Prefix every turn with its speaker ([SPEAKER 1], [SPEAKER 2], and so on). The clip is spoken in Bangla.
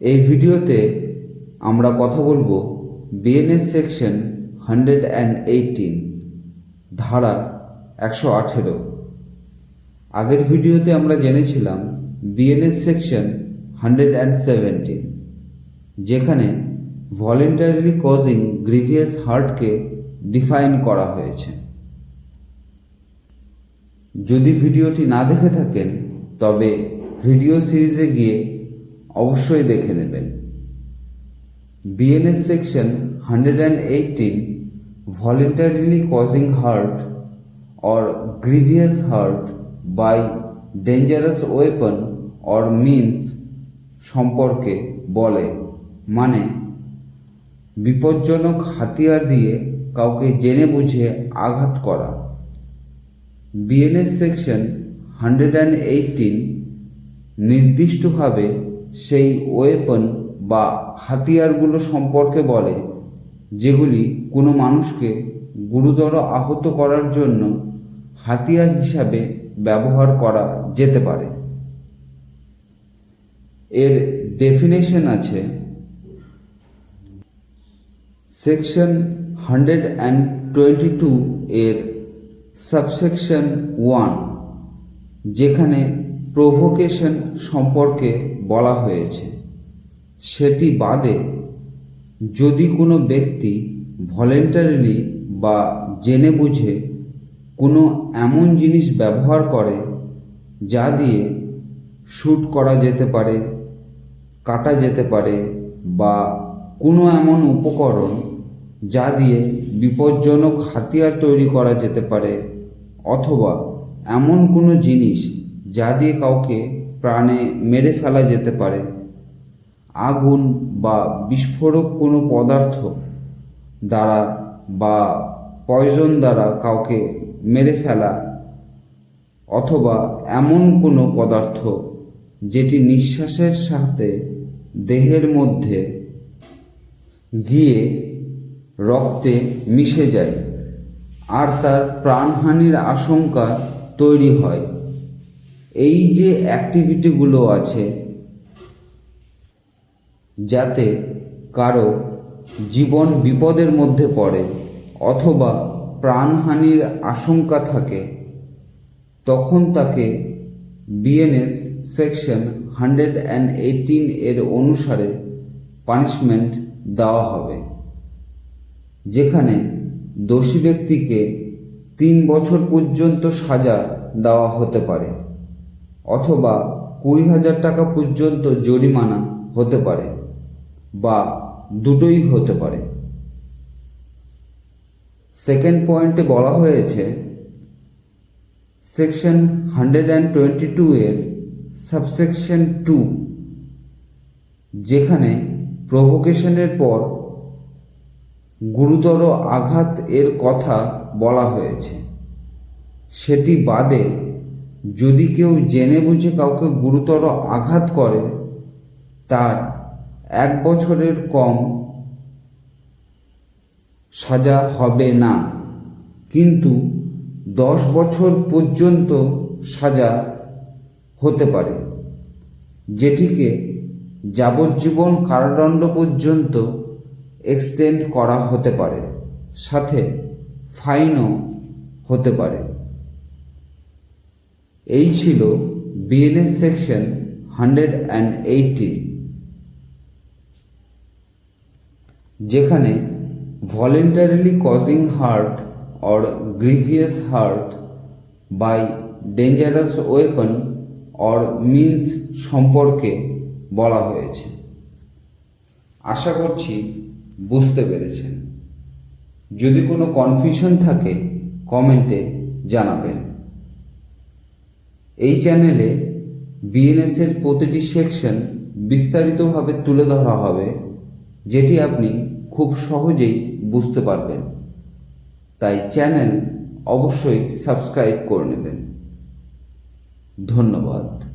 [SPEAKER 1] এই ভিডিওতে আমরা কথা বলব BNS section hundred and eighteen ধারা একশো আঠেরো। আগের ভিডিওতে আমরা জেনেছিলাম BNS section hundred and seventeen যেখানে ভলেন্টারিলি কজিং গ্রিভিয়াস হার্টকে ডিফাইন করা হয়েছে। যদি ভিডিওটি না দেখে থাকেন, তবে ভিডিও সিরিজে গিয়ে অবশ্যই দেখে নেবেন। BNS section hundred and eighteen voluntarily causing hurt or grievous hurt by dangerous weapon or means সম্পর্কে বলে। মানে বিপজ্জনক হাতিয়ার দিয়ে কাউকে জেনে বুঝে আঘাত করা। BNS section hundred and eighteen নির্দিষ্টভাবে সেই ওয়েপন বা হাতিয়ারগুলো সম্পর্কে বলে, যেগুলি কোনো মানুষকে গুরুতর আহত করার জন্য হাতিয়ার হিসাবে ব্যবহার করা যেতে পারে। এর ডেফিনেশন আছে section hundred and twenty two এর সাবসেকশন ওয়ান যেখানে প্রভোকেশন সম্পর্কে বলা হয়েছে। সেটি বাদে যদি কোনো ব্যক্তি ভলেন্টারিলি বা জেনে বুঝে কোনো এমন জিনিস ব্যবহার করে যা দিয়ে শ্যুট করা যেতে পারে, কাটা যেতে পারে বা কোনো এমন উপকরণ যা দিয়ে বিপজ্জনক হাতিয়ার তৈরি করা যেতে পারে অথবা এমন কোনো জিনিস যা দিয়ে কাউকে প্রাণে মেরে ফেলা যেতে পারে। আগুন বা বিস্ফোরক কোনো পদার্থ দ্বারা বা পয়জন দ্বারা কাউকে মেরে ফেলা অথবা এমন কোনো পদার্থ যেটি নিঃশ্বাসের সাথে দেহের মধ্যে গিয়ে রক্তে মিশে যায়, আর তার প্রাণহানির আশঙ্কা তৈরি হয়। এই যে অ্যাক্টিভিটিগুলো আছে, যাতে কারও জীবন বিপদের মধ্যে পড়ে অথবা প্রাণহানির আশঙ্কা থাকে, তখন তাকে BNS section hundred and eighteen এর অনুসারে পানিশমেন্ট দেওয়া হবে। যেখানে দোষী ব্যক্তিকে তিন বছর পর্যন্ত সাজা দেওয়া হতে পারে। অথবা কুড়ি হাজার টাকা পর্যন্ত জরিমানা হতে পারে বা দুটোই হতে পারে। সেকেন্ড পয়েন্টে বলা হয়েছে section hundred and twenty two এর সাবসেকশন টু যেখানে প্রভোকেশনের পর গুরুতর আঘাত এর কথা বলা হয়েছে। সেটি বাদে যদি কেউ জেনে বুঝে কাউকে গুরুতর আঘাত করে, তার এক বছরের কম সাজা হবে না। কিন্তু দশ বছর পর্যন্ত সাজা হতে পারে, যেটিকে যাবজ্জীবন কারাদণ্ড পর্যন্ত এক্সটেন্ড করা হতে পারে, সাথে ফাইনও হতে পারে। এই ছিল BNS section hundred and eighteen যেখানে voluntarily causing hurt or grievous hurt by dangerous weapon or means সম্পর্কে বলা হয়েছে। আশা করছি বুঝতে পেরেছেন। যদি কোনো কনফিউশন থাকে কমেন্টে জানাবেন। এই চ্যানেলে বিএনএসের প্রতিটি সেকশন বিস্তারিতভাবে তুলে ধরা হবে, যেটি আপনি খুব সহজেই বুঝতে পারবেন। তাই চ্যানেল অবশ্যই সাবস্ক্রাইব করে নেবেন। ধন্যবাদ।